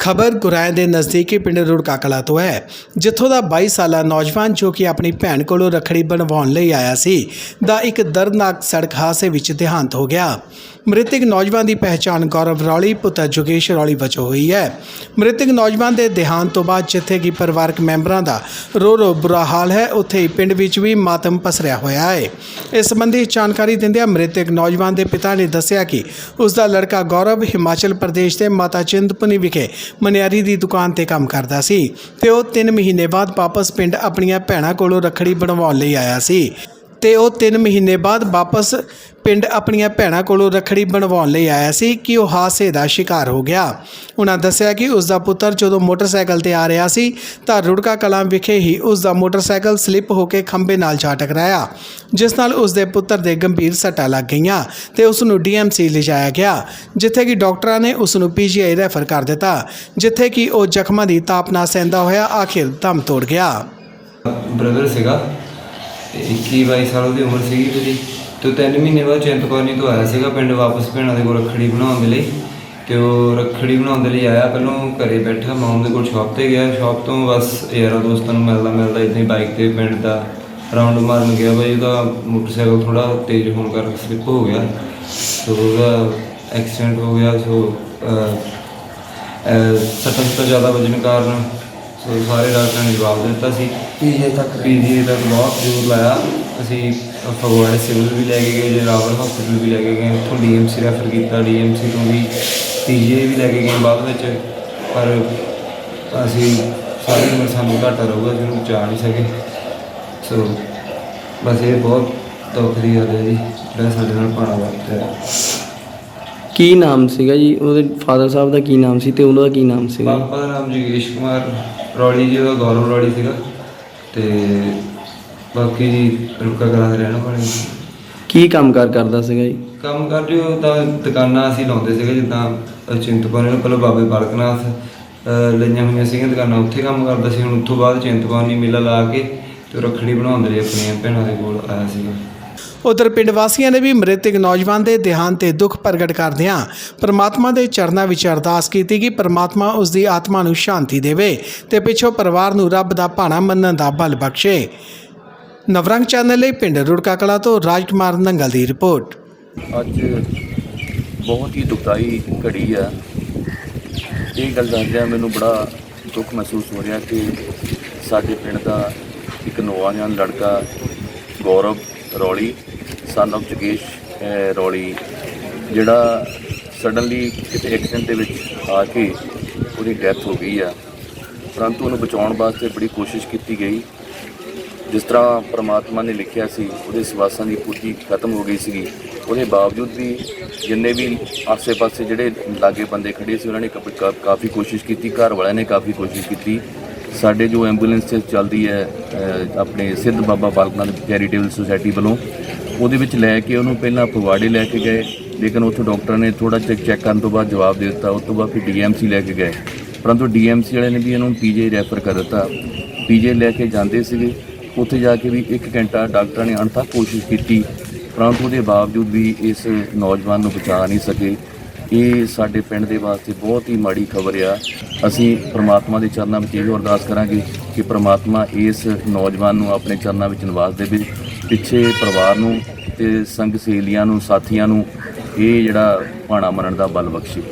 ਖਬਰ ਗੁਰਾਇਆਂ ਦੇ ਨਜ਼ਦੀਕੀ ਪਿੰਡ ਰੁੜਕਾਕਲਾ ਤੋਂ ਹੈ, ਜਿੱਥੋਂ ਦਾ 22 ਸਾਲਾ ਨੌਜਵਾਨ ਜੋ ਕਿ ਆਪਣੀ ਭੈਣ ਕੋਲੋਂ ਰੱਖੜੀ ਬਣਵਾਉਣ ਲਈ ਆਇਆ ਸੀ, ਦਾ ਇੱਕ ਦਰਦਨਾਕ ਸੜਕ ਹਾਦਸੇ ਵਿੱਚ ਦੇਹਾਂਤ ਹੋ ਗਿਆ। ਮ੍ਰਿਤਕ ਨੌਜਵਾਨ ਦੀ ਪਹਿਚਾਣ ਗੌਰਵ ਰੌਲੀ, ਪੁੱਤਰ ਜੋਗੇਸ਼ ਰੌਲੀ ਵਜੋਂ ਹੋਈ ਹੈ। ਮ੍ਰਿਤਕ ਨੌਜਵਾਨ ਦੇ ਦੇਹਾਂਤ ਤੋਂ ਬਾਅਦ ਜਿੱਥੇ ਕਿ ਪਰਿਵਾਰਕ ਮੈਂਬਰਾਂ ਦਾ ਰੋ ਰੋ ਬੁਰਾ ਹਾਲ ਹੈ, ਉੱਥੇ ਹੀ ਪਿੰਡ ਵਿੱਚ ਵੀ ਮਾਤਮ ਪਸਰਿਆ ਹੋਇਆ ਹੈ। ਇਸ ਸੰਬੰਧੀ ਜਾਣਕਾਰੀ ਦਿੰਦਿਆਂ ਮ੍ਰਿਤਕ ਨੌਜਵਾਨ ਦੇ ਪਿਤਾ ਨੇ ਦੱਸਿਆ ਕਿ ਉਸ ਦਾ ਲੜਕਾ ਗੌਰਵ ਹਿਮਾਚਲ ਪ੍ਰਦੇਸ਼ ਦੇ ਮਾਤਾ ਚਿੰਤਪੁਰਨੀ ਵਿਖੇ ਮਨਿਆਰੀ ਦੀ ਦੁਕਾਨ ਤੇ ਕੰਮ ਕਰਦਾ ਸੀ ਤੇ ਉਹ 3 ਮਹੀਨੇ ਬਾਅਦ ਵਾਪਸ ਪਿੰਡ ਆਪਣੀਆਂ ਭੈਣਾਂ ਕੋਲੋਂ ਰੱਖੜੀ ਬਣਵਾਉਣ ਲਈ ਆਇਆ ਸੀ। ਤੇ ਉਹ 3 ਮਹੀਨੇ ਬਾਅਦ ਵਾਪਸ ਪਿੰਡ ਆਪਣੀਆਂ ਭੈਣਾਂ ਕੋਲੋਂ ਰੱਖੜੀ ਬਣਵਾਉਣ ਲਈ ਆਇਆ ਸੀ ਕਿ ਉਹ ਹਾਦਸੇ ਦਾ ਸ਼ਿਕਾਰ ਹੋ ਗਿਆ। ਉਹਨਾਂ ਦੱਸਿਆ ਕਿ ਉਸ ਦਾ ਪੁੱਤਰ ਜਦੋਂ ਮੋਟਰਸਾਈਕਲ ਤੇ ਆ ਰਿਹਾ ਸੀ ਤਾਂ ਰੁੜਕਾ ਕਲਾਂ ਵਿਖੇ ਹੀ ਉਸ ਦਾ ਮੋਟਰਸਾਈਕਲ ਸਲਿੱਪ ਹੋ ਕੇ ਖੰਭੇ ਨਾਲ ਜਾ ਟਕਰਾਇਆ, ਜਿਸ ਨਾਲ ਉਸ ਦੇ ਪੁੱਤਰ ਦੇ ਗੰਭੀਰ ਸੱਟਾਂ ਲੱਗ ਗਈਆਂ ਤੇ ਉਸ ਨੂੰ ਡੀਐਮਸੀ ਲਿਜਾਇਆ ਗਿਆ, ਜਿੱਥੇ ਕਿ ਡਾਕਟਰਾਂ ਨੇ ਉਸ ਨੂੰ ਪੀਜੀਆਈ ਰੈਫਰ ਕਰ ਦਿੱਤਾ, ਜਿੱਥੇ ਕਿ ਉਹ ਜ਼ਖਮਾਂ ਦੀ ਤਾਪ ਨਾ ਸਹਿੰਦਾ ਹੋਇਆ ਆਖਿਰ ਦਮ ਤੋੜ ਗਿਆ। ਬ੍ਰਦਰ ਸੀਗਾ? ਤੇ 21 22 ਸਾਲ ਉਹਦੀ ਉਮਰ ਸੀਗੀ ਮੇਰੀ ਤੇ 3 ਮਹੀਨੇ ਬਾਅਦ ਚਿੰਤਪੁਰਨੀ ਤੋਂ ਆਇਆ ਸੀਗਾ ਪਿੰਡ ਵਾਪਸ ਭੈਣਾਂ ਦੇ ਕੋਲ ਰੱਖੜੀ ਬਣਾਉਣ ਦੇ ਲਈ ਤੇ ਉਹ ਰੱਖੜੀ ਬਣਾਉਣ ਦੇ ਲਈ ਆਇਆ। ਪਹਿਲਾਂ ਘਰੇ ਬੈਠਾ ਮਾਮ ਦੇ ਕੋਲ ਸ਼ਾਪ ਤੇ ਗਿਆ। ਸ਼ਾਪ ਤੋਂ ਬਸ ਯਾਰਾਂ ਦੋਸਤਾਂ ਨੂੰ ਮਿਲਦਾ ਮਿਲਦਾ ਇਦਾਂ ਹੀ ਬਾਈਕ ਤੇ ਪਿੰਡ ਦਾ ਰਾਉਂਡ ਮਾਰਨ ਗਿਆ। ਬਾਈ ਉਹਦਾ ਮੋਟਰਸਾਈਕਲ ਥੋੜਾ ਤੇਜ਼ ਹੋਣ ਕਰਕੇ ਸਲਿੱਪ ਹੋ ਗਿਆ। ਸੋ ਉਹਦਾ ਐਕਸੀਡੈਂਟ ਹੋ ਗਿਆ। ਸੋ ਅਹ, ਸੱਟਾਂ ਤੋਂ ਜ਼ਿਆਦਾ ਵਜਨ ਕਾਰਨ ਸੋ ਸਾਰੇ ਡਾਕਟਰਾਂ ਨੇ ਜਵਾਬ ਦਿੱਤਾ ਸੀ। ਪੀਜੇ ਤੱਕ ਪੀਜੀ ਤੱਕ ਬਹੁਤ ਜ਼ੋਰ ਲਾਇਆ। ਅਸੀਂ ਫਗਵਾੜੇ ਸਿਵਲ ਵੀ ਲੈ ਕੇ ਗਏ ਜਰਾਵਰ ਹਸਪੀਟਲ ਵੀ ਲੈ ਕੇ ਗਏ ਉੱਥੋਂ ਡੀਐਮਸੀ ਰੈਫਰ ਕੀਤਾ ਡੀਐਮਸੀ ਤੋਂ ਵੀ ਪੀਜੀ ਵੀ ਲੈ ਕੇ ਗਏ ਬਾਅਦ ਵਿੱਚ। ਪਰ ਅਸੀਂ ਸਾਰੀ ਉਮਰ ਸਾਨੂੰ ਘਾਟਾ ਰਹੂਗਾ ਜਿਹਨੂੰ ਬਚਾ ਨਹੀਂ ਸਕੇ। ਸੋ ਬਸ ਇਹ ਬਹੁਤ ਦੁੱਖ ਦੀ ਗੱਲ ਹੈ ਜੀ ਜਿਹੜਾ ਸਾਡੇ ਨਾਲ ਪਾਣਾ ਵਾਪਰਿਆ ਕੀ ਨਾਮ ਸੀਗਾ ਜੀ? ਉਹਦੇ ਫਾਦਰ ਸਾਹਿਬ ਦਾ ਕੀ ਨਾਮ ਸੀ ਤੇ ਉਹਨਾਂ ਦਾ ਕੀ ਨਾਮ ਸੀਗਾ? ਪਾਪਾ ਦਾ ਨਾਮ ਜਗੇਸ਼ ਕੁਮਾਰ ਰੌਲੀ ਜੀ ਦਾ ਗੌਰਵ ਰੌਲੀ ਸੀਗਾ। ਤੇ ਬਾਕੀ ਜੀ ਰੁਕਾ ਕਰਾਂ ਦੇ ਰਹਿਣ ਵਾਲੇ ਸੀ। ਕੀ ਕੰਮ ਕਾਰ ਕਰਦਾ ਸੀਗਾ ਜੀ? ਕੰਮ ਕਰ ਜੋ ਤਾਂ ਦੁਕਾਨਾਂ ਅਸੀਂ ਲਾਉਂਦੇ ਸੀਗੇ ਜਿੱਦਾਂ ਚਿੰਤਪੁਰਨੀ ਨੂੰ ਪਹਿਲਾਂ ਬਾਬੇ ਬਾਲਕਨਾਥ ਅ, ਲਈਆਂ ਹੋਈਆਂ ਸੀਗੀਆਂ ਦੁਕਾਨਾਂ ਉੱਥੇ ਕੰਮ ਕਰਦਾ ਸੀ। ਹੁਣ ਉੱਥੋਂ ਬਾਅਦ ਚਿੰਤਪੁਰਨੀ ਮੇਲਾ ਲਾ ਕੇ ਤੇ ਰੱਖੜੀ ਬਣਾਉਣ ਦੇ ਲਈ ਆਪਣੀਆਂ ਭੈਣਾਂ ਦੇ ਕੋਲ ਆਇਆ ਸੀਗਾ। ਉਧਰ ਪਿੰਡ ਵਾਸੀਆਂ ਨੇ ਵੀ ਮ੍ਰਿਤਕ ਨੌਜਵਾਨ ਦੇ ਦੇਹਾਂਤ ਤੇ ਦੁੱਖ ਪ੍ਰਗਟ ਕਰਦਿਆਂ ਪ੍ਰਮਾਤਮਾ ਦੇ ਚਰਨਾਂ ਵਿੱਚ ਅਰਦਾਸ ਕੀਤੀ ਕਿ ਪ੍ਰਮਾਤਮਾ ਉਸ ਦੀ ਆਤਮਾ ਨੂੰ ਸ਼ਾਂਤੀ ਦੇਵੇ ਤੇ ਪਿੱਛੋਂ ਪਰਿਵਾਰ ਨੂੰ ਰੱਬ ਦਾ ਭਾਣਾ ਮੰਨਣ ਦਾ ਬਲ ਬਖਸ਼ੇ। ਨਵਰੰਗ ਚੈਨਲ ਲਈ ਪਿੰਡ ਰੁੜਕਾ ਕਲਾ ਤੋਂ ਰਾਜਕੁਮਾਰ ਨੰਗਲ ਦੀ ਰਿਪੋਰਟ। ਅੱਜ ਬਹੁਤ ਹੀ ਦੁਖਦਾਈ ਘੜੀ ਆ। ਇਹ ਗੱਲ ਦੱਸਦਿਆਂ ਮੈਨੂੰ ਬੜਾ ਦੁੱਖ ਮਹਿਸੂਸ ਹੋ ਰਿਹਾ ਕਿ ਸਾਡੇ ਪਿੰਡ ਦਾ ਇੱਕ ਨੌਜਵਾਨ ਲੜਕਾ ਗੌਰਵ ਰੌਲੀ ਸਨ of ਜਗੇਸ਼ ਰੌਲੀ, ਜਿਹੜਾ ਸਡਨਲੀ ਕਿਤੇ ਐਕਸੀਡੈਂਟ ਦੇ ਵਿੱਚ ਆ ਕੇ ਉਹਦੀ ਡੈਥ ਹੋ ਗਈ ਆ। ਪਰੰਤੂ ਉਹਨੂੰ ਬਚਾਉਣ ਵਾਸਤੇ ਬੜੀ ਕੋਸ਼ਿਸ਼ ਕੀਤੀ ਗਈ। ਜਿਸ ਤਰ੍ਹਾਂ ਪ੍ਰਮਾਤਮਾ ਨੇ ਲਿਖਿਆ ਸੀ, ਉਹਦੇ ਸਵਾਸਾਂ ਦੀ ਪੂਰਤੀ ਖਤਮ ਹੋ ਗਈ ਸੀਗੀ। ਉਹਦੇ ਬਾਵਜੂਦ ਵੀ ਜਿੰਨੇ ਵੀ ਆਸੇ-ਪਾਸੇ ਜਿਹੜੇ ਲਾਗੇ ਬੰਦੇ ਖੜੇ ਸੀ, ਉਹਨਾਂ ਨੇ ਕਾ- ਕਾਫੀ ਕੋਸ਼ਿਸ਼ ਕੀਤੀ, ਘਰ ਵਾਲਿਆਂ ਨੇ ਕਾਫੀ ਕੋਸ਼ਿਸ਼ ਕੀਤੀ। ਸਾਡੇ ਜੋ ਐਂਬੂਲੈਂਸ ਚੱਲਦੀ ਹੈ ਆਪਣੇ ਸਿੱਧ ਬਾਬਾ ਬਾਲਕਨਾਥ ਚੈਰੀਟੇਬਲ ਸੁਸਾਇਟੀ ਵੱਲੋਂ, ਉਹਦੇ ਵਿੱਚ ਲੈ ਕੇ ਉਹਨੂੰ ਪਹਿਲਾਂ ਫਗਵਾੜੇ ਲੈ ਕੇ ਗਏ, ਲੇਕਿਨ ਉੱਥੇ ਡਾਕਟਰ ਨੇ ਥੋੜਾ ਚੈੱਕ ਚੈੱਕ ਕਰਨ ਤੋਂ ਬਾਅਦ ਜਵਾਬ ਦੇ ਦਿੱਤਾ, ਉਸ ਤੋਂ ਬਾਅਦ ਫਿਰ ਡੀਐਮਸੀ ਲੈ ਕੇ ਗਏ। ਪਰੰਤੂ ਡੀਐਮਸੀ ਵਾਲੇ ਨੇ ਵੀ ਇਹਨੂੰ ਪੀਜੀ ਰੈਫਰ ਕਰ ਦਿੱਤਾ। ਪੀਜੇ ਲੈ ਕੇ ਜਾਂਦੇ ਸੀਗੇ, ਉੱਥੇ ਜਾ ਕੇ ਵੀ 1 ਘੰਟਾ ਡਾਕਟਰਾਂ ਨੇ ਅਣਥੱਕ ਕੋਸ਼ਿਸ਼ ਕੀਤੀ, ਪਰੰਤੂ ਉਹਦੇ ਬਾਵਜੂਦ ਵੀ ਇਸ ਨੌਜਵਾਨ ਨੂੰ ਬਚਾ ਨਹੀਂ ਸਕੇ। ਇਹ ਸਾਡੇ ਪਿੰਡ ਦੇ ਵਾਸਤੇ ਬਹੁਤ ਹੀ ਮਾੜੀ ਖਬਰ ਆ। ਅਸੀਂ ਪ੍ਰਮਾਤਮਾ ਦੇ ਚਰਨਾਂ ਵਿੱਚ ਇਹ ਅਰਦਾਸ ਕਰਾਂਗੇ ਕਿ ਪ੍ਰਮਾਤਮਾ ਇਸ ਨੌਜਵਾਨ ਨੂੰ ਆਪਣੇ ਚਰਨਾਂ ਵਿੱਚ ਨਿਵਾਸ ਦੇਵੇ। ਪਿੱਛੇ ਪਰਿਵਾਰ ਨੂੰ ਤੇ ਸੰਗ ਸਹੇਲੀਆਂ ਨੂੰ, ਸਾਥੀਆਂ ਨੂੰ ਇਹ ਜਿਹੜਾ ਭਾਣਾ ਮੰਨਣ ਦਾ ਬਲ ਬਖਸ਼ੇ।